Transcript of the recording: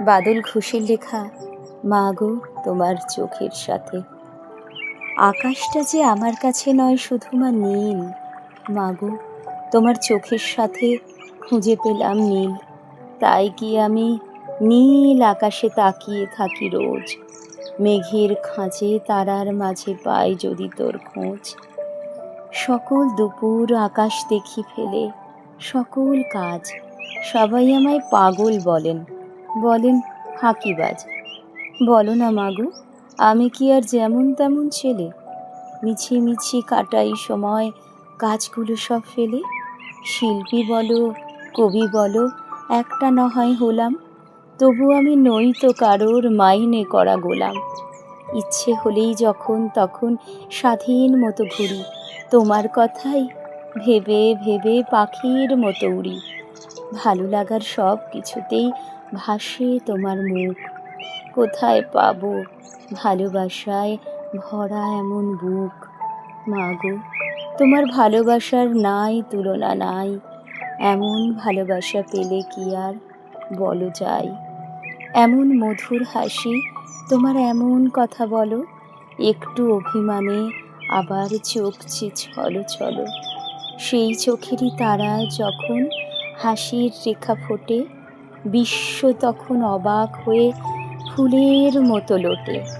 বাদল ঘোষের লেখা, মা গো, তোমার চোখের সাথে। আকাশটা যে আমার কাছে নয় শুধু মা নীল। মা গো, তোমার চোখের সাথে খুঁজে পেলাম নীল। তাই কি আমি নীল আকাশে তাকিয়ে থাকি রোজ? মেঘের খাঁচে তারার মাঝে পাই যদি তোর খোঁজ? সকল দুপুর আকাশ দেখি ফেলে, সকল কাজ সবাই আমায় পাগল বলেন। বলেন ফাঁকিবাজ বলো না মাগো, আমি কি আর যেমন তেমন ছেলে? মিছি মিছি কাটাই সময়, কাজগুলো সব ফেলে? শিল্পী বলো, কবি বলো, একটা না হয় হলাম। তবু আমি নই তো কারোর মাইনে করা গোলাম। ইচ্ছে হলেই যখন তখন স্বাধীন মতো ঘুরি। তোমার কথাই ভেবে ভেবে পাখির মতো উড়ি। ভালো লাগার সব কিছুতেই ভাসে তোমার মুখ। কোথায় পাবো ভালোবাসায় ভরা এমন বুক? মাগো তোমার ভালোবাসার নাই, তুলনা নাই। এমন ভালোবাসা পেলে কি আর বলো যাই? এমন মধুর হাসি, তোমার এমন কথা বলো। একটু অভিমানে আবার চোখ চি ছলো ছলো সেই চোখেরই তারা যখন হাসির রেখা ফোটে বিশ্ব তখন অবাক হয়ে ফুলের মতো লোটে।